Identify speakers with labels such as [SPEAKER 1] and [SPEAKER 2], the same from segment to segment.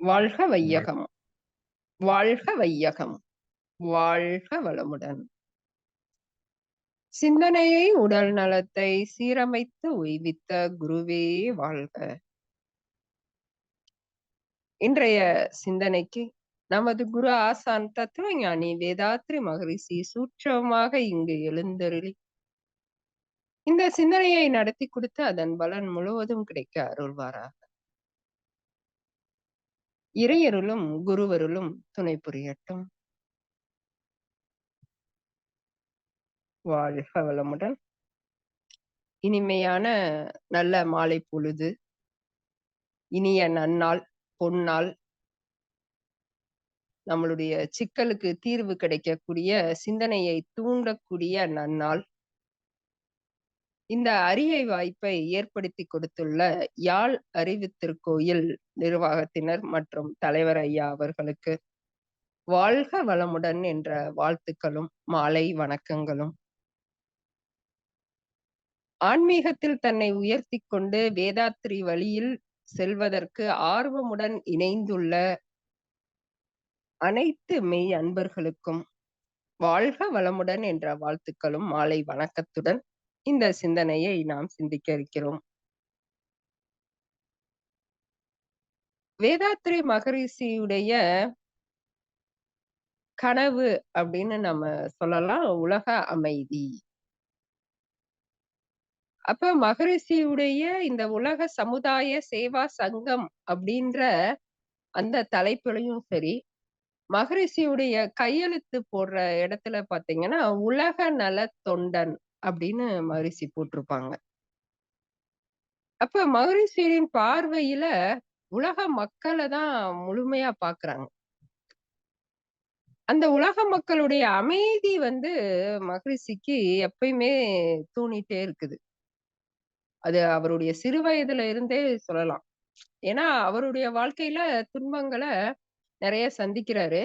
[SPEAKER 1] வாழ்க. வையகம்! வாழ்க வையகம்! வாழ்க வளமுடன்! சிந்தனையை உடல் நலத்தை சீரமைத்து உய்வித்த குருவே வாழ்க! இன்றைய சிந்தனைக்கு நமது குரு ஆசான் தத்துவஞானி வேதாத்ரி மகரிஷி சூட்சமமாக இங்கு எழுந்தருளி இந்த சிந்தனையை நடத்தி கொடுத்து அதன் பலன் முழுவதும் கிடைக்க அருள்வாராக. இறையருளும் குருவருளும் துணை புரியட்டும். வாழ்க வளமுடன்! இனிமையான நல்ல மாலை பொழுது. இனிய நன்னாள், பொன்னாள். நம்மளுடைய சிக்கலுக்கு தீர்வு கிடைக்கக்கூடிய சிந்தனையை தூண்டக்கூடிய நன்னாள். இந்த அரிய வாய்ப்பை ஏற்படுத்தி கொடுத்துள்ள யாழ் அறிவுத்திருக்கோயில் நிர்வாகத்தினர் மற்றும் தலைவர் ஐயா அவர்களுக்கு வாழ்க வளமுடன் என்ற வாழ்த்துக்களும், மாலை வணக்கங்களும். ஆன்மீகத்தில் தன்னை உயர்த்தி கொண்டு வேதாத்திரி வழியில் செல்வதற்கு ஆர்வமுடன் இணைந்துள்ள அனைத்து மெய் அன்பர்களுக்கும் வாழ்க வளமுடன் என்ற வாழ்த்துக்களும், மாலை வணக்கத்துடன் இந்த சிந்தனையை நாம் சிந்திக்க இருக்கிறோம். வேதாத்ரி மகரிஷியுடைய கனவு அப்படின்னு நம்ம சொல்லலாம் உலக அமைதி. அப்ப மகரிஷியுடைய இந்த உலக சமுதாய சேவா சங்கம் அப்படின்ற அந்த தலைப்புலயும் சரி, மகரிஷியுடைய கையெழுத்து போடுற இடத்துல பாத்தீங்கன்னா உலக நல தொண்டன் அப்படின்னு மகரிஷி போட்டிருப்பாங்க. அப்ப மகரிஷியின் பார்வையில உலக மக்களை தான் முழுமையா பாக்குறாங்க அந்த உலக மக்களுடைய அமைதி வந்து மகரிஷிக்கு எப்பயுமே தூணிட்டே இருக்குது. அது அவருடைய சிறு வயதுல இருந்தே சொல்லலாம். ஏன்னா, அவருடைய வாழ்க்கையில துன்பங்களை நிறைய சந்திக்கிறாரு.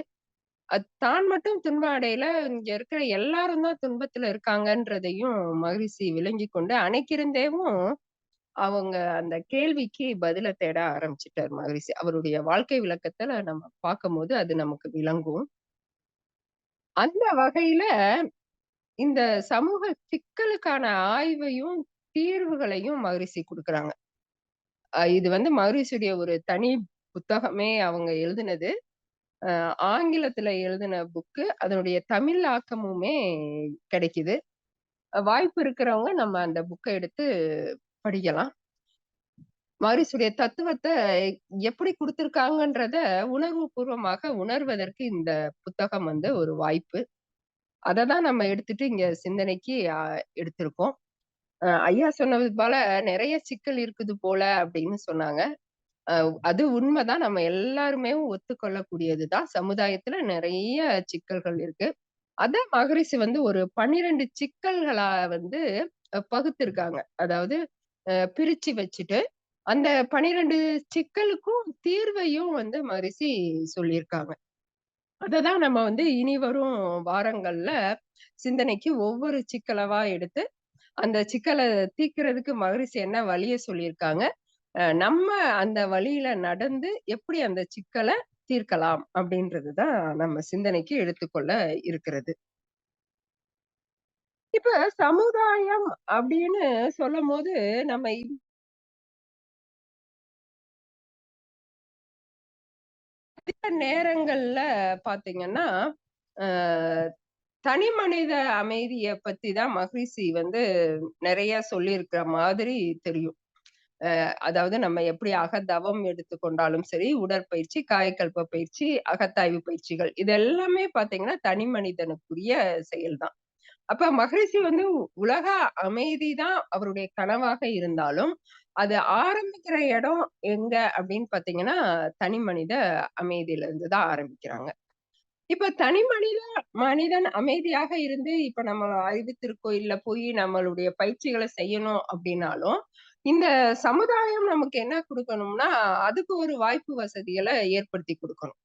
[SPEAKER 1] அது தான் மட்டும் துன்ப அடையல, இங்க இருக்கிற எல்லாரும் தான் துன்பத்துல இருக்காங்கன்றதையும் மகிழ்ச்சி விளங்கிக் கொண்டு, அன்னைக்கிருந்தேவும் அவங்க அந்த கேள்விக்கு பதில தேட ஆரம்பிச்சுட்டார் மகரிஷி. அவருடைய வாழ்க்கை விளக்கத்துல நம்ம பார்க்கும்போது அது நமக்கு விளங்கும். அந்த வகையில இந்த சமூக சிக்கலுக்கான ஆய்வையும், தீர்வுகளையும் மகரிஷி குடுக்குறாங்க. அ இது வந்து மகரிஷியுடைய ஒரு தனி புத்தகமே அவங்க எழுதினது. ஆங்கிலத்துல எழுதின புக்கு. அதனுடைய தமிழ் ஆக்கமுமே கிடைக்குது. வாய்ப்பு இருக்கிறவங்க நம்ம அந்த புக்கை எடுத்து படிக்கலாம். மாரிசுடைய தத்துவத்தை எப்படி கொடுத்துருக்காங்கன்றத உணர்வு பூர்வமாக உணர்வதற்கு இந்த புத்தகம் வந்து ஒரு வாய்ப்பு. அதை தான் நம்ம எடுத்துட்டு இங்க சிந்தனைக்கு எடுத்திருக்கோம். ஐயா சொன்னது போல நிறைய சிக்கல் இருக்குது போல அப்படின்னு சொன்னாங்க. அது உண்மைதான் நம்ம எல்லாருமே ஒத்துக்கொள்ளக்கூடியதுதான் சமுதாயத்துல நிறைய சிக்கல்கள் இருக்கு. அத மகரிஷி வந்து ஒரு 12 சிக்கல்களா வந்து பகுத்திருக்காங்க. அதாவது பிரிச்சு வச்சுட்டு, அந்த 12 சிக்கலுக்கும் தீர்வையும் வந்து மகரிஷி சொல்லியிருக்காங்க. அததான் நம்ம வந்து இனி வரும் வாரங்கள்ல சிந்தனைக்கு ஒவ்வொரு சிக்கலவா எடுத்து, அந்த சிக்கலை தீக்கிறதுக்கு மகரிஷி என்ன வழிய சொல்லியிருக்காங்க. நம்ம அந்த வழியில நடந்து எப்படி அந்த சிக்கலை தீர்க்கலாம் அப்படின்றது தான் நம்ம சிந்தனைக்கு எடுத்துக்கொள்ள இருக்கிறது. இப்ப சமுதாயம் அப்படின்னு சொல்லும் போது நம்ம நேரங்கள்ல பாத்தீங்கன்னா தனி மனித அமைதிய பத்தி தான் மகிழ்ச்சி வந்து நிறைய சொல்லியிருக்கிற மாதிரி தெரியும். அதாவது நம்ம எப்படி அகதவம் எடுத்துக்கொண்டாலும் சரி, உடற்பயிற்சி, காயக்கல்ப பயிற்சி, அகத்தாய்வு பயிற்சிகள். இது எல்லாமே பாத்தீங்கன்னா தனி மனிதனுக்குரிய செயல்தான் அப்ப மகரிஷி வந்து உலக அமைதி தான் அவருடைய கனவாக இருந்தாலும், அது ஆரம்பிக்கிற இடம் எங்க அப்படின்னு பாத்தீங்கன்னா தனி மனித அமைதியில இருந்து தான் ஆரம்பிக்கிறாங்க. இப்ப தனி மனித மனிதன் அமைதியாக இருந்து, இப்ப நம்ம அறிவு திருக்கோயில்ல போய் நம்மளுடைய பயிற்சிகளை செய்யணும் அப்படின்னாலும், இந்த சமுதாயம் நமக்கு என்ன கொடுக்கணும்னா அதுக்கு ஒரு வாய்ப்பு வசதிகளை ஏற்படுத்தி கொடுக்கணும்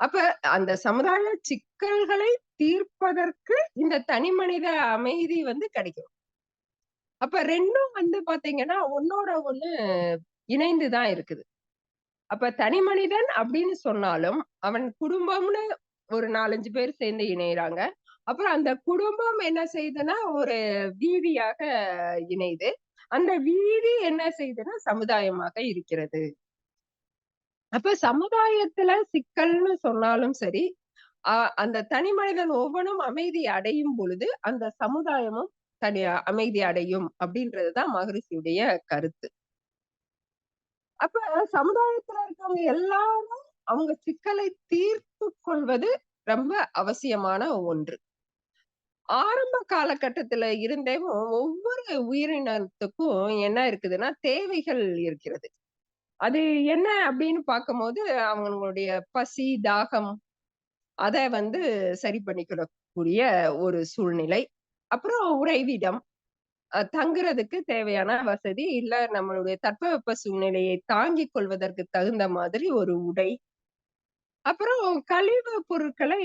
[SPEAKER 1] அப்ப அந்த சமுதாய சிக்கல்களை தீர்ப்பதற்கு இந்த தனி மனித அமைதி வந்து கிடைக்கும். அப்ப ரெண்டும் வந்து பாத்தீங்கன்னா ஒன்னோட ஒண்ணு இணைந்துதான் இருக்குது. அப்ப தனி மனிதன் அப்படின்னு சொன்னாலும், அவன் குடும்பம்னு ஒரு 4, 5 பேர் சேர்ந்து இணையறாங்க. அப்புறம் அந்த குடும்பம் என்ன செய்யுதுன்னா, ஒரு வீதியாக இணையுது. அந்த வீதி என்ன செய்யுதுன்னா, சமுதாயமாக இருக்கிறது. அப்ப சமுதாயத்துல சிக்கல்ன்னு சொன்னாலும் சரி, ஆஹ் அந்த தனி மனிதன் ஒவ்வொன்னும் அமைதி அடையும் பொழுது, அந்த சமுதாயமும் தனி அமைதி அடையும் அப்படின்றதுதான் மகரிஷியுடைய கருத்து. அப்ப சமுதாயத்துல இருக்கவங்க எல்லாரும் அவங்க சிக்கலை தீர்த்துக் கொள்வது ரொம்ப அவசியமான ஒன்று. ஆரம்ப காலகட்டத்துல இருந்தே ஒவ்வொரு உயிரினத்துக்கும் என்ன இருக்குதுன்னா, தேவைகள் இருக்கிறது. அது என்ன அப்படின்னு பார்க்கும்போது, அவங்களுடைய பசி, தாகம் அத வந்து சரி பண்ணிக்கிடக்கூடிய ஒரு சூழ்நிலை. அப்புறம் உறைவிடம். அ தங்குறதுக்கு தேவையான வசதி, இல்ல நம்மளுடைய தட்பவெப்ப சூழ்நிலையை தாங்கிக் கொள்வதற்கு தகுந்த மாதிரி ஒரு உடை. அப்புறம் கழிவு பொருட்களை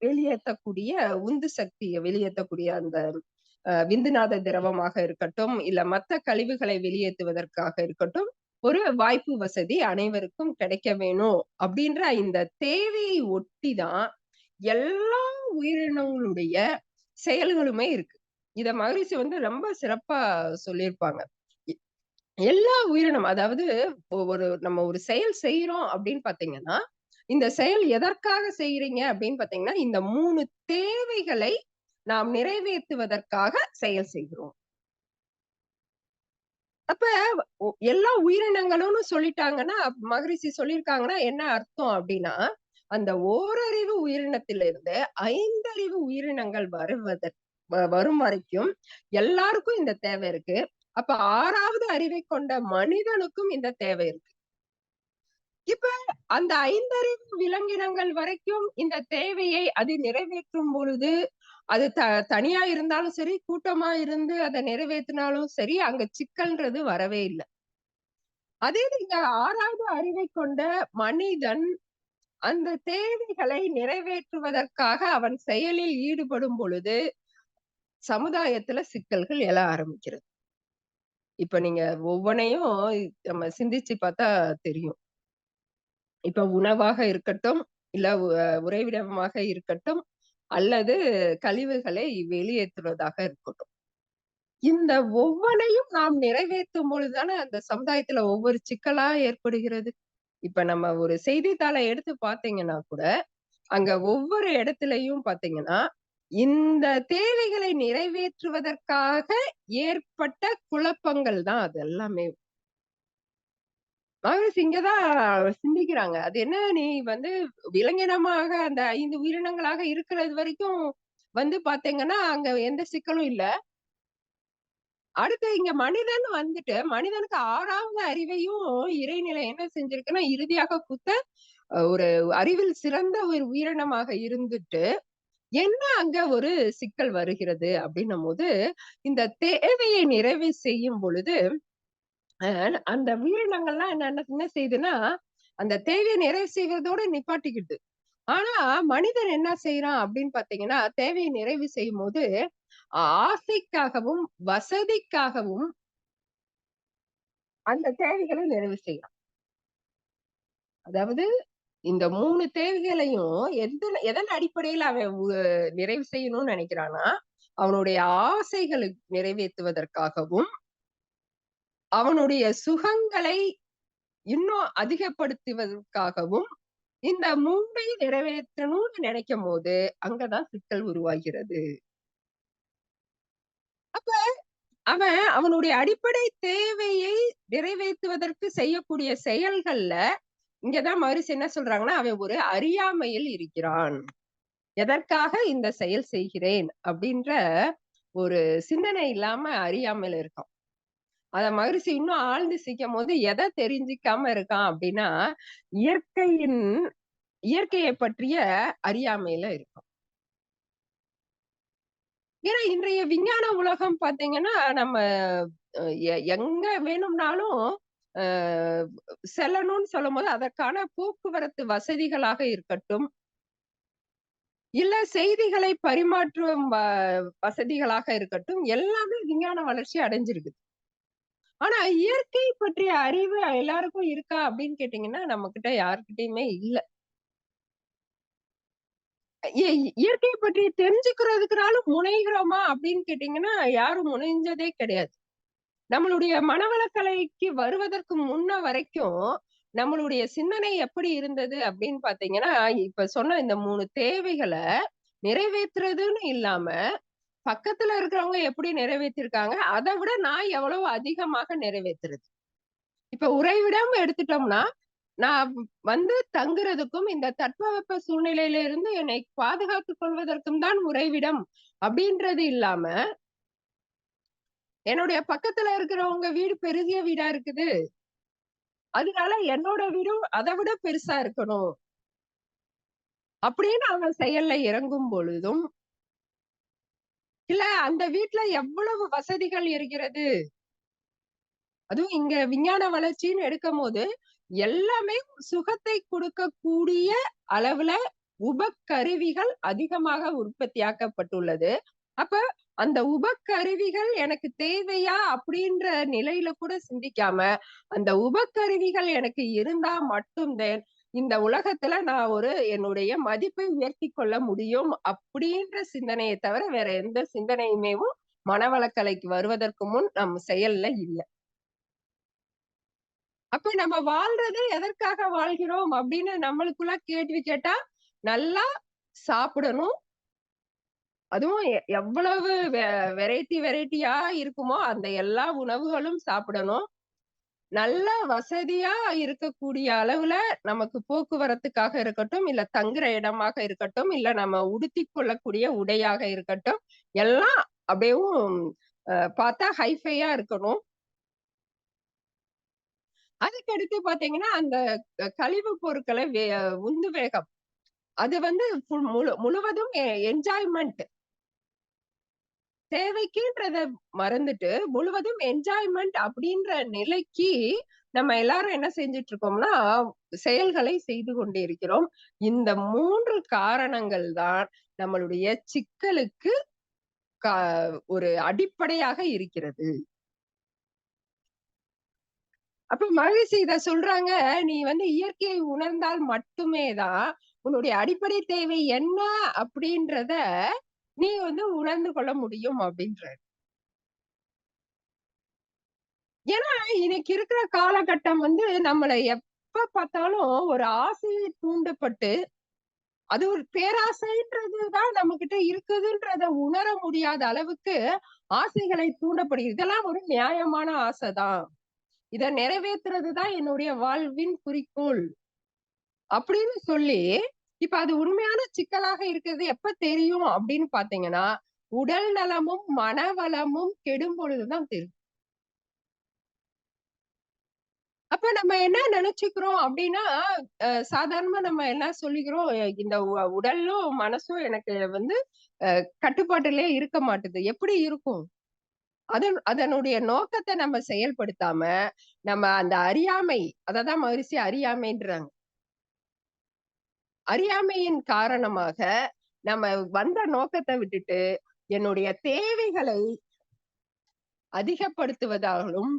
[SPEAKER 1] வெளியேத்தக்கூடிய உந்து சக்தியை வெளியேத்தக்கூடிய அந்த அஹ் விந்துநாத திரவமாக இருக்கட்டும், இல்ல மத்த கழிவுகளை வெளியேத்துவதற்காக இருக்கட்டும், ஒரு வாய்ப்பு வசதி அனைவருக்கும் கிடைக்க வேணும் அப்படின்ற இந்த தேவையை ஒட்டி தான் எல்லா உயிரினங்களுடைய செயல்களுமே இருக்கு. இத மகிழ்ச்சி வந்து ரொம்ப சிறப்பா சொல்லியிருப்பாங்க. எல்லா உயிரினம் அதாவது ஒரு நம்ம ஒரு செயல் செய்யறோம் அப்படின்னு பாத்தீங்கன்னா இந்த செயல் எதற்காக செய்யறீங்க அப்படின்னு பாத்தீங்கன்னா இந்த மூணு தேவைகளை நாம் நிறைவேற்றுவதற்காக செயல் செய்கிறோம். அப்ப எல்லா உயிரினங்களும்னு சொல்லிட்டாங்கன்னா, மகரிஷி சொல்லியிருக்காங்கன்னா என்ன அர்த்தம் அப்படின்னா, அந்த ஓரறிவு உயிரினத்திலிருந்து ஐந்தறிவு உயிரினங்கள் வருவதற்கு வ வரும் வரைக்கும் எல்லாருக்கும் இந்த தேவை இருக்கு. அப்ப ஆறாவது அறிவை கொண்ட மனிதனுக்கும் இந்த தேவை இருக்கு. இப்ப அந்த ஐந்தறிவு விலங்கினங்கள் வரைக்கும் இந்த தேவையை அது நிறைவேற்றும் பொழுது, அது த தனியா இருந்தாலும் சரி, கூட்டமா இருந்து அதை நிறைவேத்தினாலும் சரி, அங்க சிக்கல்ன்றது வரவே இல்ல. அதே இந்த ஆறாவது அறிவை கொண்ட மனிதன், அந்த தேவைகளை நிறைவேற்றுவதற்காக அவன் செயலில் ஈடுபடும் பொழுது, சமுதாயத்துல சிக்கல்கள் எழ ஆரம்பிக்கிறது. இப்ப நீங்க ஒவ்வொன்னையும் நம்ம சிந்திச்சு பார்த்தா தெரியும். இப்ப உணவாக இருக்கட்டும், இல்ல உறைவிடமாக இருக்கட்டும், அல்லது கழிவுகளை வெளியேற்றுவதாக இருக்கட்டும். இந்த ஒவ்வொன்றையும் நாம் நிறைவேற்றும் பொழுதுதானே அந்த சமுதாயத்துல ஒவ்வொரு சிக்கலா ஏற்படுகிறது. இப்ப நம்ம ஒரு செய்தித்தாளை எடுத்து பார்த்தீங்கன்னா கூட, அங்க ஒவ்வொரு இடத்துலயும் பாத்தீங்கன்னா இந்த தேவைகளை நிறைவேற்றுவதற்காக ஏற்பட்ட குழப்பங்கள் தான் அது எல்லாமே. மகரிஷி இங்கதான் சிந்திக்கிறாங்க. அது என்ன நீ வந்து விலங்கினமாக அந்த ஐந்து உயிரினங்களாக இருக்கிறது வரைக்கும் வந்து பாத்தீங்கன்னா அங்க எந்த சிக்கலும் இல்ல. அடுத்து இங்க மனிதன் வந்துட்டு, மனிதனுக்கு ஆறாவது அறிவையும் இறைநிலை என்ன செஞ்சிருக்குன்னா, இறுதியாக குத்த ஒரு அறிவில் சிறந்த ஒரு உயிரினமாக இருந்துட்டு, என்ன அங்க ஒரு சிக்கல் வருகிறது அப்படின்னும்போது, இந்த தேவையை நிறைவு செய்யும் பொழுது, அந்த உயிரினங்கள்லாம் என்ன என்ன செய்யுதுன்னா, அந்த தேவையை நிறைவு செய்வதோட நிப்பாட்டிக்கிட்டு. ஆனா, மனிதன் என்ன செய்யறான் அப்படின்னு பாத்தீங்கன்னா தேவையை நிறைவு செய்யும் போது ஆசைக்காகவும், வசதிக்காகவும் அந்த தேவைகளை நிறைவு செய்யறான். அதாவது இந்த மூணு தேவைகளையும் எந்த எதன் அடிப்படையில அவன் நிறைவு செய்யணும்னு நினைக்கிறான்னா, அவனுடைய ஆசைகளை நிறைவேத்துவதற்காகவும், அவனுடைய சுகங்களை இன்னும் அதிகப்படுத்துவதற்காகவும், இந்த மூன்றை நிறைவேற்றணும்னு நினைக்கும்போது, போது அங்கதான் சிக்கல் உருவாகிறது. அப்ப அவன் அவனுடைய அடிப்படை தேவையை நிறைவேத்துவதற்கு செய்யக்கூடிய செயல்கள்ல, இங்கதான் மறுசு என்ன சொல்றாங்கன்னா, அவன் ஒரு அறியாமையில் இருக்கிறான். எதற்காக இந்த செயல் செய்கிறேன் அப்படின்ற ஒரு சிந்தனை இல்லாம அறியாமையில இருக்கான். அத மகிழ்ச்சி இன்னும் ஆழ்ந்து சிக்கும் போது எதை தெரிஞ்சுக்காம இருக்கான் அப்படின்னா, இயற்கையின் இயற்கையை பற்றிய அறியாமையில இருக்கும் ஏன்னா இன்றைய விஞ்ஞான உலகம் பாத்தீங்கன்னா நம்ம எங்க வேணும்னாலும் செல்லணும்னு செல்லணும்னு சொல்லும்போது, அதற்கான போக்குவரத்து வசதிகளாக இருக்கட்டும், இல்ல செய்திகளை பரிமாற்றும் வ வசதிகளாக இருக்கட்டும், எல்லாமே விஞ்ஞான வளர்ச்சி அடைஞ்சிருக்குது. ஆனா இயற்கை பற்றிய அறிவு எல்லாருக்கும் இருக்கா அப்படின்னு கேட்டீங்கன்னா, நம்மகிட்ட யாருக்கிட்டயுமே இல்ல. இ இயற்கை பற்றி தெரிஞ்சுக்கிறதுக்குனாலும் முனைகிறோமா அப்படின்னு கேட்டீங்கன்னா, யாரும் முனைஞ்சதே கிடையாது. நம்மளுடைய மனவளக்கலைக்கு வருவதற்கு முன்ன வரைக்கும், நம்மளுடைய சிந்தனை எப்படி இருந்தது அப்படின்னு பாத்தீங்கன்னா இப்ப சொன்ன இந்த மூணு தேவைகளை நிறைவேத்துறதுன்னு இல்லாம, பக்கத்துல இருக்கிறவங்க எப்படி நிறைவேத்திருக்காங்க, அதை விட நான் எவ்வளவு அதிகமாக நிறைவேத்துறது. இப்ப உறைவிடம் எடுத்துட்டோம்னா, நான் வந்து தங்குறதுக்கும், இந்த தட்பவெப்ப சூழ்நிலையில இருந்து என்னை பாதுகாத்துக் கொள்வதற்கும் தான் உறைவிடம் அப்படின்றது இல்லாம, என்னுடைய பக்கத்துல இருக்கிறவங்க வீடு பெருகிய வீடா இருக்குது. அதனால என்னோட வீடும் அத விட பெருசா இருக்கணும். அப்படின்னு அவன் செயல்ல இறங்கும் பொழுதும், இல்ல அந்த வீட்டுல எவ்வளவு வசதிகள் இருக்கிறது. அதுவும் இங்க விஞ்ஞான வளர்ச்சின்னு எடுக்கும் போது எல்லாமே சுகத்தை கொடுக்கக்கூடிய அளவுல உபகருவிகள் அதிகமாக உற்பத்தியாக்கப்பட்டுள்ளது. அப்ப அந்த உபகருவிகள் எனக்கு தேவையா? அப்படின்ற நிலையில கூட சிந்திக்காம, அந்த உபகருவிகள் எனக்கு இருந்தா மட்டும் தான், இந்த உலகத்துல நான் ஒரு என்னுடைய மதிப்பை உயர்த்திக் கொள்ள முடியும். அப்படின்ற சிந்தனையை தவிர வேற எந்த சிந்தனையுமேவும் மனவளக்கலைக்கு வருவதற்கு முன் நம் செயல்ல இல்ல. அப்ப நம்ம வாழ்றது எதற்காக வாழ்கிறோம் அப்படின்னு நம்மளுக்குள்ள கேள்வி கேட்டா, நல்லா சாப்பிடணும். அதுவும் எவ்வளவு வெ வெரைட்டி வெரைட்டியா இருக்குமோ, அந்த எல்லா உணவுகளும் சாப்பிடணும். நல்ல வசதியா இருக்கக்கூடிய அளவுல நமக்கு போக்குவரத்துக்காக இருக்கட்டும், இல்ல தங்குற இடமாக இருக்கட்டும், இல்ல நம்ம உடுத்தி கொள்ளக்கூடிய உடையாக இருக்கட்டும், எல்லாம் அப்படியும் பார்த்தா ஹைஃபையா இருக்கணும். அதுக்கடுத்து பாத்தீங்கன்னா அந்த கழிவு பொருட்களை உந்து வேகம். அது வந்து முழு முழுவதும் எ தேவைக்குன்றத மறந்துட்டு, முழுவதும் என்ஜாய்மென்ட் அப்படின்ற நிலைக்கு நம்ம எல்லாரும் என்ன செஞ்சுட்டு இருக்கோம்னா, செயல்களை செய்து கொண்டிருக்கிறோம். இந்த மூன்று காரணங்கள் தான் நம்மளுடைய சிக்கலுக்கு ஒரு அடிப்படையாக இருக்கிறது. அப்ப மகிழ்ச்சி இத சொல்றாங்க, "நீ வந்து இயற்கையை உணர்ந்தால் மட்டுமே தான், உன்னுடைய அடிப்படை தேவை என்ன அப்படின்றத நீ வந்து உணர்ந்து கொள்ள முடியும்" அப்படின்றாரு. ஏன்னா, இன்னைக்கு இருக்கிற காலகட்டம் வந்து நம்மளை எப்ப பார்த்தாலும் ஒரு ஆசையை தூண்டப்பட்டு, அது ஒரு பேராசைன்றதுதான் நம்ம கிட்ட இருக்குதுன்றத உணர முடியாத அளவுக்கு ஆசைகளை தூண்டப்படுகிறது. இதெல்லாம் ஒரு நியாயமான ஆசைதான் இதை இத தான் என்னுடைய வாழ்வின் குறிக்கோள். அப்படின்னு சொல்லி, இப்ப அது உண்மையான சிக்கலாக இருக்கிறது எப்ப தெரியும் அப்படின்னு பாத்தீங்கன்னா உடல் நலமும், மனவளமும் கெடும் பொழுதுதான் தெரியும். அப்ப நம்ம என்ன நினைச்சுக்கிறோம் அப்படின்னா, சாதாரணமா நம்ம என்ன சொல்லிக்கிறோம், இந்த உ உடலும், மனசும் எனக்கு வந்து கட்டுப்பாட்டுலயே இருக்க மாட்டுது." எப்படி இருக்கும்? அதன் அதனுடைய நோக்கத்தை நம்ம செயல்படுத்தாம, நம்ம அந்த அறியாமை அததான் மகிழ்ச்சி அறியாமைன்றாங்க. அறியாமையின் காரணமாக, நம்ம வந்த நோக்கத்தை விட்டுட்டு, என்னுடைய தேவைகளை அதிகப்படுத்துவதாலும்,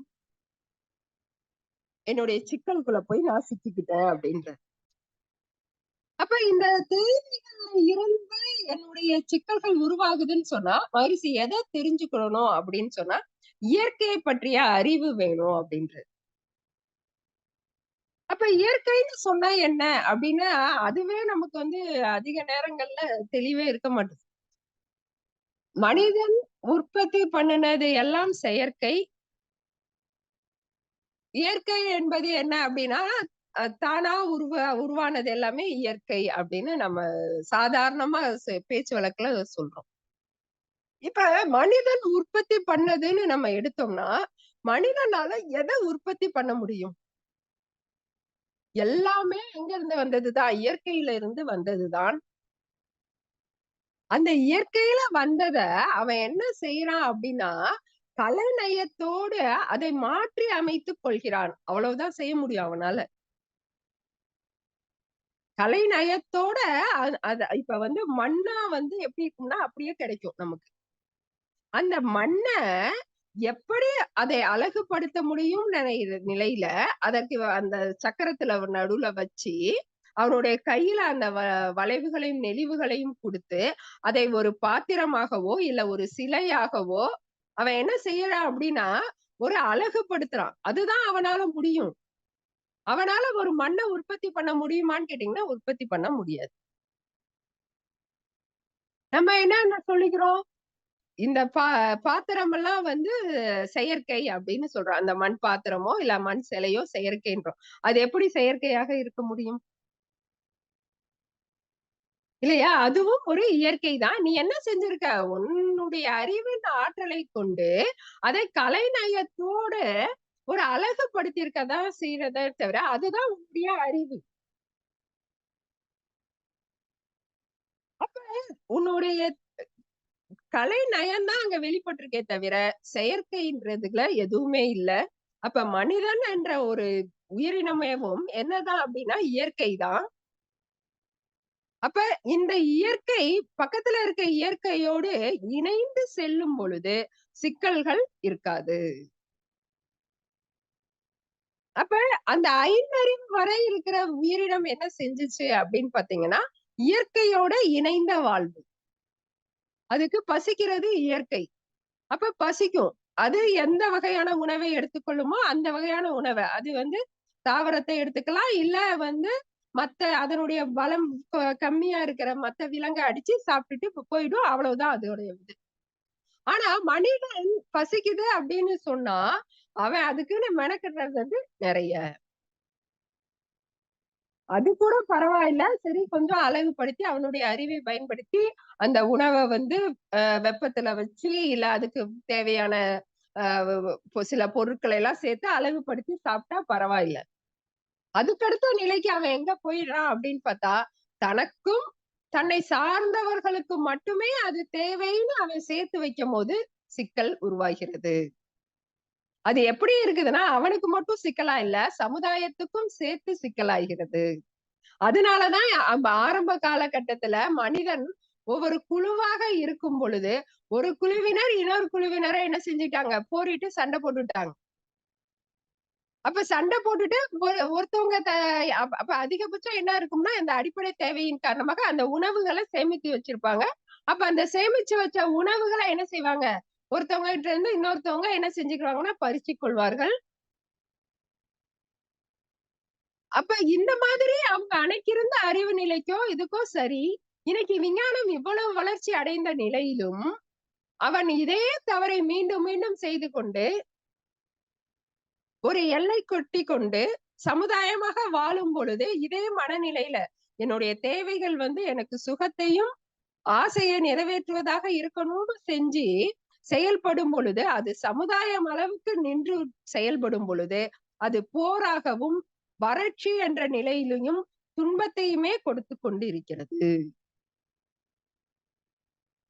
[SPEAKER 1] என்னுடைய சிக்கலுக்குள்ள போய் நான் சிக்கிக்கிட்டேன் அப்படின்ற. அப்ப இந்த தேவைகள்ல இருந்து என்னுடைய சிக்கல்கள் உருவாகுதுன்னு சொன்னா, மகரிஷி எதை தெரிஞ்சுக்கணும் அப்படின்னு சொன்னா, இயற்கையை பற்றிய அறிவு வேணும் அப்படின்றது. இயற்கைன்னு சொன்னா என்ன? அப்படின்னா, அதுவே நமக்கு வந்து அதிக நேரங்கள்ல தெளிவே இருக்க மாட்டுது. மனிதன் உற்பத்தி பண்ணுனது எல்லாம் செயற்கை. இயற்கை என்பது என்ன அப்படின்னா, தானா உருவ உருவானது எல்லாமே இயற்கை அப்படின்னு நம்ம சாதாரணமா பேச்சு வழக்குல சொல்றோம். இப்ப மனிதன் உற்பத்தி பண்ணதுன்னு நம்ம எடுத்தோம்னா, மனிதனால எதை உற்பத்தி பண்ண முடியும்? எல்லாமே எங்க இருந்து வந்ததுதான் இயற்கையில இருந்து வந்ததுதான் அந்த இயற்கையில வந்தத அவன் என்ன செய்யறான் அப்படின்னா, கலைநயத்தோடு அதை மாற்றி அமைத்துக் கொள்கிறான். அவ்வளவுதான் செய்ய முடியும் அவனால. கலைநயத்தோட அத இப்ப வந்து மண்ணா வந்து எப்படி இருக்கும்னா, அப்படியே கிடைக்கும் நமக்கு. அந்த மண்ண எப்படி அதை அழகுபடுத்த முடியும் நிலையில அதற்கு அந்த சக்கரத்துல நடுவுல வச்சு அவனுடைய கையில அந்த வ வளைவுகளையும் நெளிவுகளையும் கொடுத்து அதை ஒரு பாத்திரமாகவோ இல்ல ஒரு சிலையாகவோ அவன் என்ன செய்யறான் அப்படின்னா ஒரு அழகுபடுத்துறான். அதுதான் அவனால முடியும். அவனால ஒரு மண்ணை உற்பத்தி பண்ண முடியுமான்னு கேட்டீங்கன்னா உற்பத்தி பண்ண முடியாது. நம்ம என்ன சொல்லிக்கிறோம்? இந்த பா பாத்திரம் எல்லாம் வந்து செயற்கை அப்படின்னு சொல்றோம். அந்த மண் பாத்திரமோ இல்ல மண் சிலையோ செயற்கைன்றோம். அது எப்படி செயற்கையாக இருக்க முடியும்? இல்லையா? அதுவும் ஒரு இயற்கை தான். நீ என்ன செஞ்சிருக்க? உன்னுடைய அறிவின் ஆற்றலை கொண்டு அதை கலைநயத்தோடு ஒரு அழகுபடுத்தியிருக்கதான் செய்யறத தவிர அதுதான் உன்னுடைய அறிவு. அப்ப உன்னுடைய கலை நயம்தான் அங்க வெளிப்பட்டிருக்கே தவிர செயற்கைன்றதுல எதுவுமே இல்ல. அப்ப மனிதன் என்ற ஒரு உயிரினமேவும் என்னதான் அப்படின்னா இயற்கை தான் அப்ப இந்த இயற்கை பக்கத்துல இருக்க இயற்கையோடு இணைந்து செல்லும் பொழுது சிக்கல்கள் இருக்காது. அப்ப அந்த ஐந்தறிவு வரை இருக்கிற உயிரினம் என்ன செஞ்சுச்சு அப்படின்னு பாத்தீங்கன்னா இயற்கையோட இணைந்த வாழ்வு. அதுக்கு பசிக்கிறது இயற்கை. அப்ப பசிக்கும். அது எந்த வகையான உணவை எடுத்துக்கொள்ளுமோ அந்த வகையான உணவை. அது வந்து தாவரத்தை எடுத்துக்கலாம். இல்ல வந்து மத்த அதனுடைய பலம் கம்மியா இருக்கிற மத்த விலங்கை அடிச்சு சாப்பிட்டுட்டு போயிடும். அவ்வளவுதான் அதோடைய இது. ஆனா மனிதன் பசிக்குது அப்படின்னு சொன்னா அவன் அதுக்குன்னு மெனக்கிடுறது வந்து நிறைய. அது கூட பரவாயில்ல. சரி கொஞ்சம் அழகுபடுத்தி அவனுடைய அறிவை பயன்படுத்தி அந்த உணவை வந்து வெப்பத்துல வச்சு இல்ல அதுக்கு தேவையான சில பொருட்களை எல்லாம் சேர்த்து அழகுபடுத்தி சாப்பிட்டா பரவாயில்ல. அதுக்கடுத்த நிலைக்கு அவன் எங்க போயிடுறான் அப்படின்னு பார்த்தா தனக்கும் தன்னை சார்ந்தவர்களுக்கு மட்டுமே அது தேவைன்னு அவன் சேர்த்து வைக்கும் போது சிக்கல் உருவாகிறது. அது எப்படி இருக்குதுன்னா அவனுக்கு மட்டும் சிக்கலா இல்ல சமுதாயத்துக்கும் சேர்த்து சிக்கலாகிறது. அதனாலதான் ஆரம்ப காலகட்டத்துல மனிதன் ஒவ்வொரு குழுவாக இருக்கும் பொழுது ஒரு குழுவினர் இன்னொரு குழுவினரை என்ன செஞ்சுட்டாங்க? போரிட்டு சண்டை போட்டுட்டாங்க. அப்ப சண்டை போட்டுட்டு ஒருத்தவங்க அப்ப அதிகபட்சம் என்ன இருக்கும்னா இந்த அடிப்படை தேவையின் காரணமாக அந்த உணவுகளை சேமித்து வச்சிருப்பாங்க. அப்ப அந்த சேமிச்சு வச்ச உணவுகளை என்ன செய்வாங்க? ஒருத்தவங்க கிட்ட இருந்து இன்னொருத்தவங்க என்ன செஞ்சுக்கிறாங்கன்னா பறிச்சு கொள்வார்கள். அப்ப இந்த மாதிரி அவங்க அணைக்கிருந்த அறிவு நிலைக்கோ இதுக்கோ சரி இன்னைக்கு விஞ்ஞானம் இவ்வளவு வளர்ச்சி அடைந்த நிலையிலும் அவன் இதே தவறை மீண்டும் மீண்டும் செய்து கொண்டு ஒரு எல்லை கொட்டி கொண்டு சமுதாயமாக வாழும் பொழுது இதே மனநிலையில என்னுடைய தேவைகள் வந்து எனக்கு சுகத்தையும் ஆசையை நிறைவேற்றுவதாக இருக்கணும்னு செஞ்சு செயல்படும் பொழுது அது சமுதாயம் அளவுக்கு நின்று செயல்படும் பொழுது அது போராகவும் வறட்சி என்ற நிலையிலையும் துன்பத்தையுமே கொடுத்து கொண்டு இருக்கிறது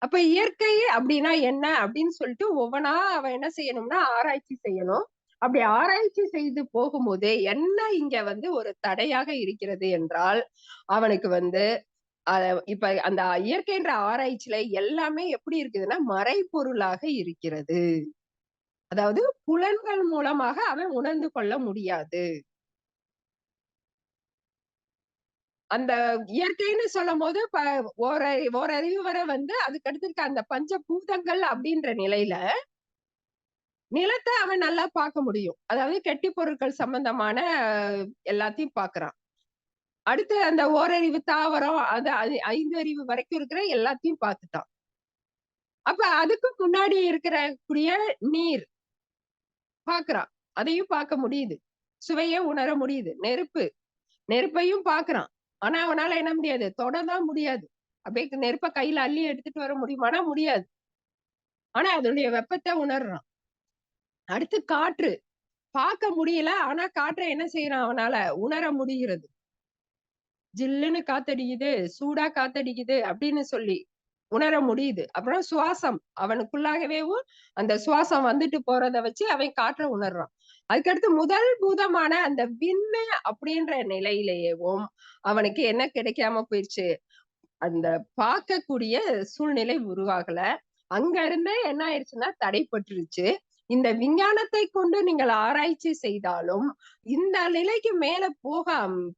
[SPEAKER 1] அப்ப இயற்கை அப்படின்னா என்ன? அப்படின்னு சொல்லிட்டு ஒவ்வொன்றா அவன் என்ன செய்யணும்னா ஆராய்ச்சி செய்யணும். அப்படி ஆராய்ச்சி செய்து போகும்போது என்ன இங்க வந்து ஒரு தடையாக இருக்கிறது என்றால் அவனுக்கு வந்து இப்ப அந்த இயற்கைன்ற ஆராய்ச்சியில எல்லாமே எப்படி இருக்குதுன்னா மறைபொருளாக இருக்கிறது. அதாவது புலன்கள் மூலமாக அவன் உணர்ந்து கொள்ள முடியாது. அந்த இயற்கைன்னு சொல்லும் போது ஓரறிவு வரை வந்து அதுக்கு அடுத்து அந்த பஞ்ச பூதங்கள் அப்படின்ற நிலையில நிலத்தை அவன் நல்லா பார்க்க முடியும். அதாவது கெட்டி பொருட்கள் சம்பந்தமான எல்லாத்தையும் பாக்குறான் அடுத்து அந்த ஓரறிவு தாவரம் அது ஐந்து அறிவு வரைக்கும் இருக்கிற எல்லாத்தையும் பார்த்துட்டான். அப்ப அதுக்கு முன்னாடி இருக்கிற கூடிய நீர் பாக்குறான் அதையும் பார்க்க முடியுது. சுவைய உணர முடியுது. நெருப்பு நெருப்பையும் பாக்குறான் ஆனா அவனால என்ன முடியாது? தொடதான் முடியாது. அப்படியே நெருப்ப கையில அள்ளி எடுத்துட்டு வர முடியுமானா முடியாது. ஆனா அதனுடைய வெப்பத்தை உணர்றான். அடுத்து காற்று. பார்க்க முடியல. ஆனா காற்றை என்ன செய்யறான் அவனால உணர முடிகிறது. ஜில்லுன்னு காத்தடிக்குது சூடா காத்தடிக்குது அப்படின்னு சொல்லி உணர முடியுது. அப்புறம் சுவாசம். அவனுக்குள்ளாகவே அந்த சுவாசம் வந்துட்டு போறத வச்சு அவன் காற்ற உணர்றான். அதுக்கடுத்து முதல் பூதமான அந்த விண்ணு அப்படின்ற நிலையிலேயேவும் அவனுக்கு என்ன கிடைக்காம போயிடுச்சு? அந்த பார்க்கக்கூடிய சூழ்நிலை உருவாகல. அங்க இருந்தே என்ன ஆயிடுச்சுன்னா தடைப்பட்டுருச்சு. இந்த விஞ்ஞானத்தை கொண்டு நீங்கள் ஆராய்ச்சி செய்தாலும் இந்த நிலைக்கு மேல போக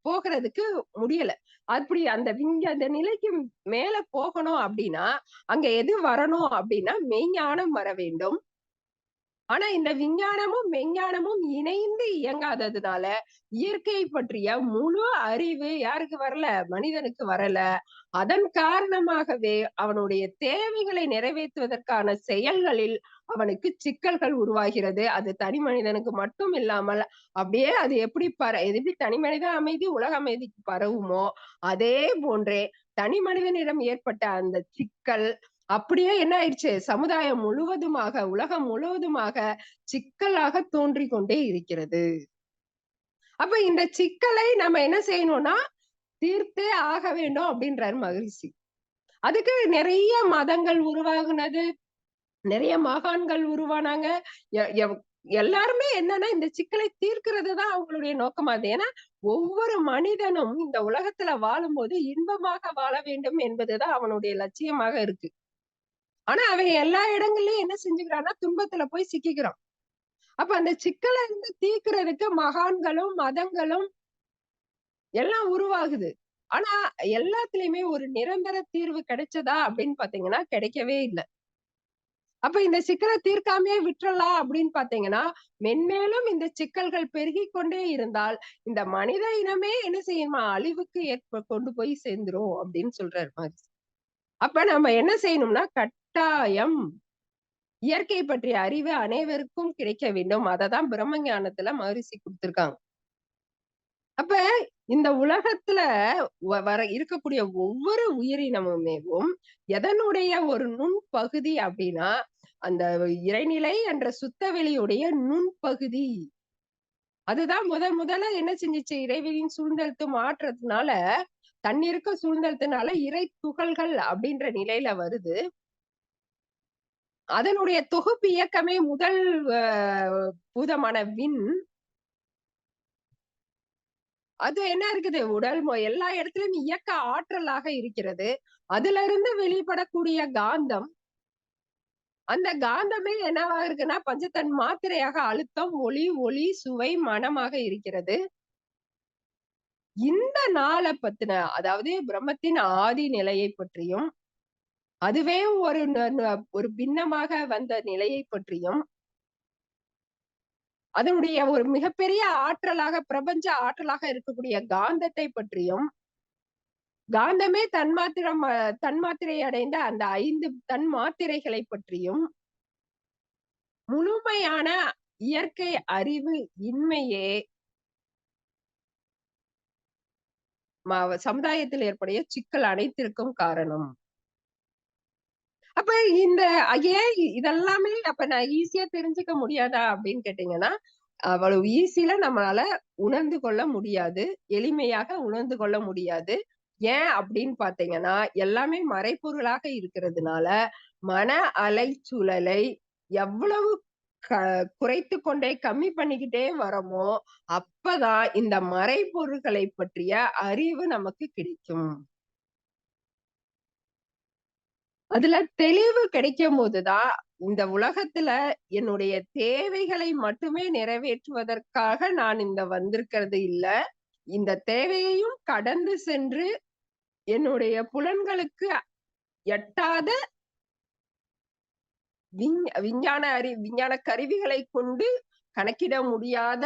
[SPEAKER 1] போகிறதுக்கு முடியல. அப்படி அந்த விஞ்ஞ அந்த நிலைக்கு மேல போகணும் அப்படின்னா அங்க எது வரணும் அப்படின்னா மெய்ஞானம் வர வேண்டும். ஆனா இந்த விஞ்ஞானமும் மெஞ்ஞானமும் இணைந்து இயங்காததுனால இயற்கை பற்றிய முழு அறிவு யாருக்கு வரல? மனிதனுக்கு வரல. அதன் காரணமாகவே அவனுடைய தேவைகளை நிறைவேற்றுவதற்கான செயல்களில் அவனுக்கு சிக்கல்கள் உருவாகிறது. அது தனி மனிதனுக்கு மட்டும் இல்லாமல் அப்படியே அது எப்படி பர எப்படி தனி மனித அமைதி உலக அமைதிக்கு பரவுமோ அதே போன்றே தனி மனிதனிடம் ஏற்பட்ட அந்த சிக்கல் அப்படியே என்ன ஆயிடுச்சு? சமுதாயம் முழுவதுமாக உலகம் முழுவதுமாக சிக்கலாக தோன்றிக் கொண்டே இருக்கிறது. அப்ப இந்த சிக்கலை நம்ம என்ன செய்யணும்னா தீர்த்தே ஆக வேண்டும் அப்படின்றாரு மகிழ்ச்சி அதுக்கு நிறைய மதங்கள் உருவாகுனது. நிறைய மகான்கள் உருவானாங்க. எல்லாருமே என்னன்னா இந்த சிக்கலை தீர்க்கிறது தான் அவங்களுடைய நோக்கமா அது. ஏன்னா ஒவ்வொரு மனிதனும் இந்த உலகத்துல வாழும்போது இன்பமாக வாழ வேண்டும் என்பதுதான் அவனுடைய லட்சியமாக இருக்கு. ஆனா அவன் எல்லா இடங்கள்லயும் என்ன செஞ்சுக்கிறான்னா துன்பத்துல போய் சிக்கிக்கிறான். அப்ப அந்த சிக்கலை இருந்து தீர்க்கிறதுக்கு மகான்களும் மதங்களும் எல்லாம் உருவாகுது. ஆனா எல்லாத்துலயுமே ஒரு நிரந்தர தீர்வு கிடைச்சதா அப்படின்னு பாத்தீங்கன்னா கிடைக்கவே இல்லை. அப்ப இந்த சிக்கலை தீர்க்காமே விட்டுறலாம் அப்படின்னு பாத்தீங்கன்னா மென்மேலும் இந்த சிக்கல்கள் பெருகி கொண்டே இருந்தால் இந்த மனித இனமே என்ன செய்யணுமா அழிவுக்கு ஏற்ப கொண்டு போய் சேர்ந்துரும் அப்படின்னு சொல்றாரு மாதிரி அப்ப நம்ம என்ன செய்யணும்னா கட்டாயம் இயற்கை பற்றிய அறிவு அனைவருக்கும் கிடைக்க வேண்டும். அததான் பிரம்ம ஞானத்துல மகரிஷி கொடுத்திருக்காங்க. அப்ப இந்த உலகத்துல வர இருக்கக்கூடிய ஒவ்வொரு உயிரினமுமேவும் எதனுடைய ஒரு நுண்பகுதி அப்படின்னா அந்த இறைநிலை என்ற சுத்தவெளியுடைய நுண்பகுதி. அதுதான் முதல் முதல்ல என்ன செஞ்சிச்சு? இறைவெளியின் சூழ்ந்தெழுத்து மாற்றத்தினால தண்ணீருக்க சூழ்ந்தெழுத்துனால இறை துகள்கள் அப்படின்ற நிலையில வருது. அதனுடைய தொகுப்பு இயக்கமே முதல் பூதமான விண். அது என்ன இருக்குது? உடல் எல்லா இடத்துலயும் இயக்க ஆற்றலாக இருக்கிறது. அதுல இருந்து வெளிப்படக்கூடிய காந்தம் அந்த காந்தமே என்னவா இருக்குன்னா பஞ்சத்தன் மாத்திரையாக அழுத்தம் ஒளி ஒளி சுவை மனமாக இருக்கிறது. இந்த நாளை பத்தின அதாவது பிரம்மத்தின் ஆதி நிலையை பற்றியும் அதுவே ஒரு ஒரு பின்னமாக வந்த நிலையை பற்றியும் அதனுடைய ஒரு மிகப்பெரிய ஆற்றலாக பிரபஞ்ச ஆற்றலாக இருக்கக்கூடிய காந்தத்தை பற்றியும் காந்தமே தன்மாத்திரம் தன்மாத்திரை அடைந்த அந்த ஐந்து தன் மாத்திரைகளை பற்றியும் முழுமையான இயற்கை அறிவு இன்மையே சமுதாயத்தில் ஏற்படைய சிக்கல் அனைத்திற்கும் காரணம். அப்ப இந்த ஏன் இதெல்லாமே அப்ப நான் ஈஸியா தெரிஞ்சுக்க முடியாதா அப்படின்னு கேட்டீங்கன்னா அவ்வளவு ஈஸியில நம்மளால உணர்ந்து கொள்ள முடியாது எளிமையாக உணர்ந்து கொள்ள முடியாது. ஏன் அப்படின்னு பாத்தீங்கன்னா எல்லாமே மறைப்பொருளாக இருக்கிறதுனால மன அலைச்சூழலை எவ்வளவு க குறைத்து கொண்டே கம்மி பண்ணிக்கிட்டே வரமோ அப்பதான் இந்த மறைப்பொருள்களை பற்றிய அறிவு நமக்கு கிடைக்கும். அதுல தெளிவு கிடைக்கும் போதுதான் இந்த உலகத்துல என்னுடைய தேவைகளை மட்டுமே நிறைவேற்றுவதற்காக நான் இந்த வந்திருக்கிறது இல்ல. இந்த தேவையையும் கடந்து சென்று என்னுடைய புலன்களுக்கு எட்டாத விஞ்ஞான அறி விஞ்ஞான கருவிகளை கொண்டு கணக்கிட முடியாத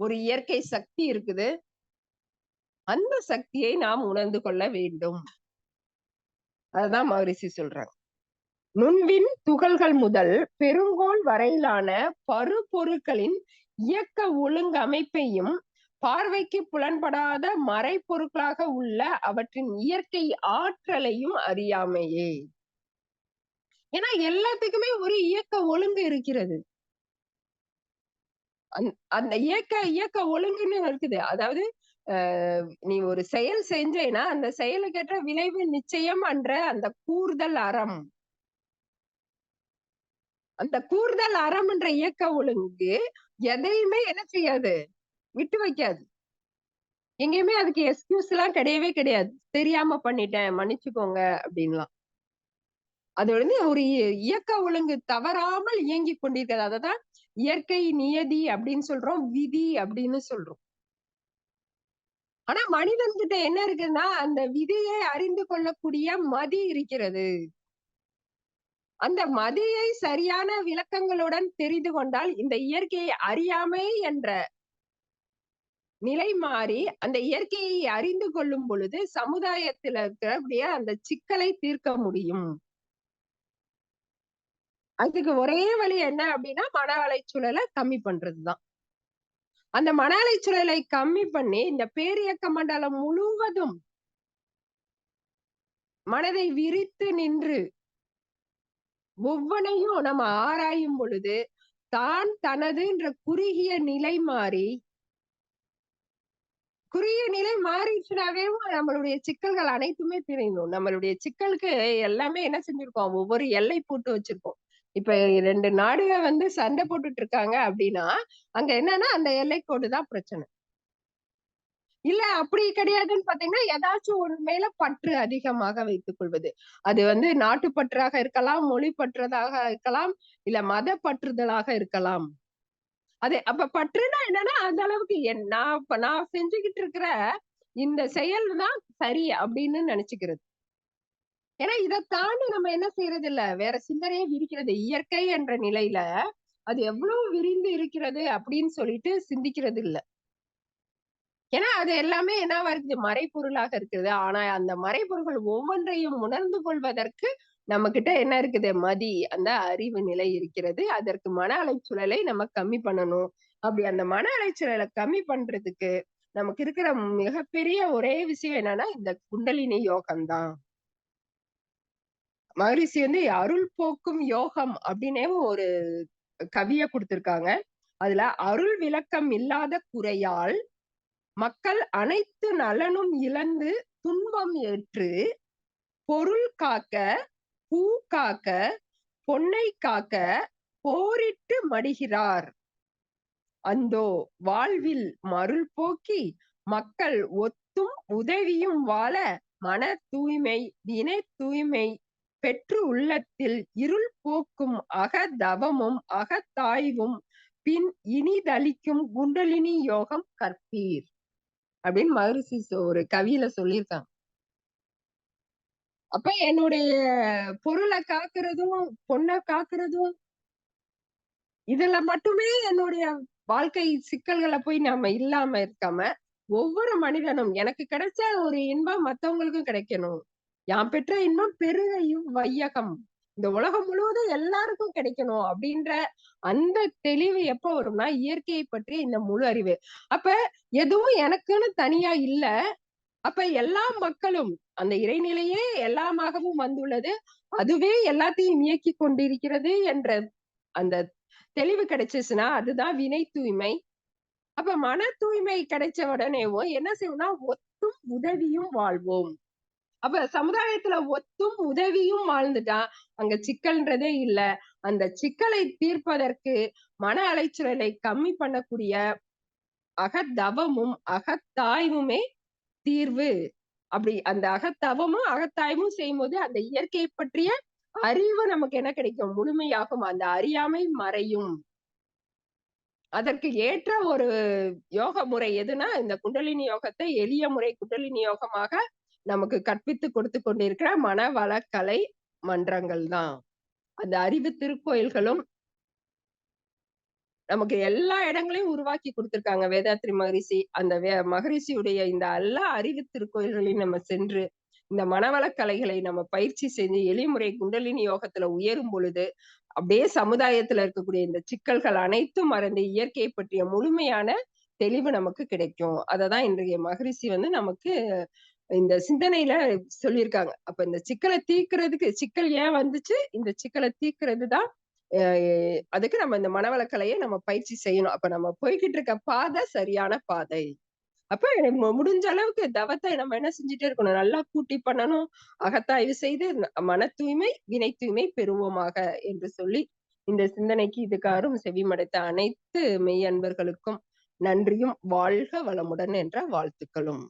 [SPEAKER 1] ஒரு இயற்கை சக்தி இருக்குது. அந்த சக்தியை நாம் உணர்ந்து கொள்ள வேண்டும். அதுதான் மகரிஷி சொல்றாங்க. நுண்வின் துகள்கள் முதல் பெருங்கோள் வரையிலான பருப்பொருட்களின் இயக்க ஒழுங்கமைப்பையும் பார்வைக்கு புலன்படாத மறைப்பொருட்களாக உள்ள அவற்றின் இயற்கை ஆற்றலையும் அறியாமையே. ஏன்னா எல்லாத்துக்குமே ஒரு இயக்க ஒழுங்கு இருக்கிறது. அந்த இயக்க இயக்க ஒழுங்குன்னு இருக்குது. அதாவது நீ ஒரு செயல் செஞ்சேன்னா அந்த செயலுக்கேற்ற விளைவு நிச்சயம் என்ற அந்த கூறுதல் அறம். அந்த கூறுதல் அறம் என்ற இயக்க ஒழுங்கு எதையுமே என்ன செய்யாது? விட்டு வைக்காது. எங்கேயுமே அதுக்கு எக்ஸ்கியூஸ் எல்லாம் கிடையவே கிடையாது. தெரியாம பண்ணிட்டேன் மன்னிச்சுக்கோங்க அப்படின்லாம். அது வந்து ஒரு இயக்க ஒழுங்கு தவறாமல் இயங்கிக் கொண்டிருக்கிறது. அததான் இயற்கை நியதி அப்படின்னு சொல்றோம் விதி அப்படின்னு சொல்றோம். ஆனா மனிதன் கிட்ட என்ன இருக்குன்னா அந்த விதியை அறிந்து கொள்ளக்கூடிய மதி இருக்கிறது. அந்த மதியை சரியான விளக்கங்களுடன் தெரிந்து கொண்டால் இந்த இயற்கையை அறியாமை என்ற நிலை மாறி அந்த இயற்கையை அறிந்து கொள்ளும் பொழுது சமுதாயத்துல இருக்கக்கூடிய அந்த சிக்கலை தீர்க்க முடியும். அதுக்கு ஒரே வழி என்ன அப்படின்னா மன அலைச்சூழலை கம்மி பண்றதுதான். அந்த மன அலைச்சூழலை கம்மி பண்ணி இந்த பேரியக்க மண்டலம் முழுவதும் மனதை விரித்து நின்று ஒவ்வொன்றையும் நம்ம ஆராயும் பொழுது தான் தனதுன்ற குறுகிய நிலை மாறி குறுகிய நிலை மாறிடுச்சுனாவே நம்மளுடைய சிக்கல்கள் அனைத்துமே தெரியும் நம்மளுடைய சிக்கலுக்கு எல்லாமே என்ன செஞ்சிருக்கோம்? ஒவ்வொரு எல்லை போட்டு வச்சிருக்கோம். இப்ப ரெண்டு நாடுக வந்து சண்டை போட்டுட்டு இருக்காங்க அப்படின்னா அங்க என்னன்னா அந்த எல்லைக்கோடு தான் பிரச்சனை. இல்ல அப்படி கிடையாதுன்னு பாத்தீங்கன்னா ஏதாச்சும் ஒரு மேல பற்று அதிகமாக வைத்துக் கொள்வது. அது வந்து நாட்டு பற்றாக இருக்கலாம் மொழி பற்றதாக இருக்கலாம் இல்ல மத பற்றுதலாக இருக்கலாம். அது அப்ப பற்றுனா என்னன்னா அந்த அளவுக்கு நான் இப்ப நான் செஞ்சுக்கிட்டு இருக்கிற இந்த செயல் தான் சரி அப்படின்னு நினைச்சுக்கிறது. ஏன்னா இதை தாண்டி நம்ம என்ன செய்யறது இல்ல வேற சிந்தனையே விரிக்கிறது. இயற்கை என்ற நிலையில அது எவ்வளவு விரிந்து இருக்கிறது அப்படின்னு சொல்லிட்டு சிந்திக்கிறது இல்ல ஏன்னா அது எல்லாமே என்னவா இருக்குது மறைப்பொருளாக இருக்கிறது. ஆனா அந்த மறைப்பொருள்கள் ஒவ்வொன்றையும் உணர்ந்து கொள்வதற்கு நம்ம கிட்ட என்ன இருக்குது? மதி. அந்த அறிவு நிலை இருக்கிறது. அதற்கு மன அலைச்சூழலை நம்ம கம்மி பண்ணணும். அப்படி அந்த மன அலைச்சூழலை கம்மி பண்றதுக்கு நமக்கு இருக்கிற மிகப்பெரிய ஒரே விஷயம் என்னன்னா இந்த குண்டலினி யோகம் தான். மகரிஷி வந்து அருள் போக்கும் யோகம் அப்படின்னே ஒரு கவிய குடுத்திருக்காங்க. அதுல அருள் விளக்கம் இல்லாத குறையால் மக்கள் அனைத்து நலனும் இழந்து துன்பம் ஏற்று பொருள் காக்க பூ காக்க பொன்னை காக்க போரிட்டு மடிகிறார். அந்தோ வாழ்வில் மருள் போக்கி மக்கள் ஒத்தும் உதவியும் வாழ மன தூய்மை வினை தூய்மை பெற்று உள்ளத்தில் இருள் போக்கும் அகதவமும் அகத்தாய்வும் பின் இனிதளிக்கும் குண்டலினி யோகம் கற்பீர். அப்படின்னு மகரிஷி ஒரு கவியில சொல்லியிருக்காங்க. அப்ப என்னுடைய பொருளை காக்குறதும் பொண்ணை காக்குறதும் இதுல மட்டுமே என்னுடைய வாழ்க்கை சிக்கல்களை போய் நாம இல்லாம இருக்காம ஒவ்வொரு மனிதனும் எனக்கு கிடைச்ச ஒரு இன்பம் மத்தவங்களுக்கும் கிடைக்கணும். யான் பெற்ற இன்பம் பெருகையும் வையகம். இந்த உலகம் முழுவதும் எல்லாருக்கும் கிடைக்கணும் அப்படின்ற அந்த தெளிவு எப்ப வரும்னா இயற்கையை பற்றி இந்த முழு அறிவு. அப்ப எதுவும் எனக்குன்னு தனியா இல்ல. அப்ப எல்லா மக்களும் அந்த இறைநிலையே எல்லாமாகவும் வந்துள்ளது. அதுவே எல்லாத்தையும் இயக்கி கொண்டிருக்கிறது என்ற அந்த தெளிவு கிடைச்சிச்சுன்னா அதுதான் வினை தூய்மை. அப்ப மன தூய்மை கிடைச்ச உடனேவும் என்ன செய்வோம்னா ஒத்தும் உதவியும் வாழ்வோம். அப்ப சமுதாயத்துல ஒத்தும் உதவியும் வாழ்ந்துட்டா அங்க சிக்கல்ன்றதே இல்ல. அந்த சிக்கலை தீர்ப்பதற்கு மன அலைச்சலை கம்மி பண்ணக்கூடிய அகத்தவமும் அகத்தாய்வுமே தீர்வு. அப்படி அந்த அகத்தவமும் அகத்தாயமும் செய்யும் போது அந்த இயற்கையை பற்றிய அறிவு நமக்கு என்ன கிடைக்கும்? முழுமையாகும். அந்த அறியாமை மறையும். அதற்கு ஏற்ற ஒரு யோக முறை எதுனா இந்த குண்டலினி யோகத்தை எளிய முறை குண்டலினி யோகமாக நமக்கு கற்பித்து கொடுத்து கொண்டிருக்கிற மனவளக்கலை மன்றங்கள் தான் அந்த அறிவு திருக்கோயில்களும் நமக்கு எல்லா இடங்களையும் உருவாக்கி கொடுத்திருக்காங்க. வேதாத்ரி மகரிஷி அந்த வே மகரிஷியுடைய இந்த எல்லா அறிவு திருக்கோயில்களையும் நம்ம சென்று இந்த மனவள கலைகளை நம்ம பயிற்சி செஞ்சு எளிமுறை குண்டலினி யோகத்துல உயரும் பொழுது அப்படியே சமுதாயத்துல இருக்கக்கூடிய இந்த சிக்கல்கள் அனைத்தும் மறந்து இயற்கையை பற்றிய முழுமையான தெளிவு நமக்கு கிடைக்கும். அததான் இன்றைய மகரிஷி வந்து நமக்கு இந்த சிந்தனையில சொல்லியிருக்காங்க. அப்ப இந்த சிக்கலை தீர்க்கிறதுக்கு சிக்கல் ஏன் வந்துச்சு? இந்த சிக்கலை தீர்க்கிறது தான் அதுக்கு நம்ம இந்த மனவளக்கலையை நம்ம பயிற்சி செய்யணும். அப்ப நம்ம போய்கிட்டு இருக்க பாதை சரியான பாதை. அப்ப முடிஞ்ச அளவுக்கு தவத்தை நம்ம என்ன செஞ்சுட்டே இருக்கணும்? நல்லா கூட்டி பண்ணணும். அகத்தாய்வு செய்து மன தூய்மை வினை தூய்மை பெறுவோமாக என்று சொல்லி இந்த சிந்தனைக்கு இதுக்காரும் செவிமடைத்த அனைத்து மெய் அன்பர்களுக்கும் நன்றியும் வாழ்க வளமுடன் என்ற வாழ்த்துக்களும்.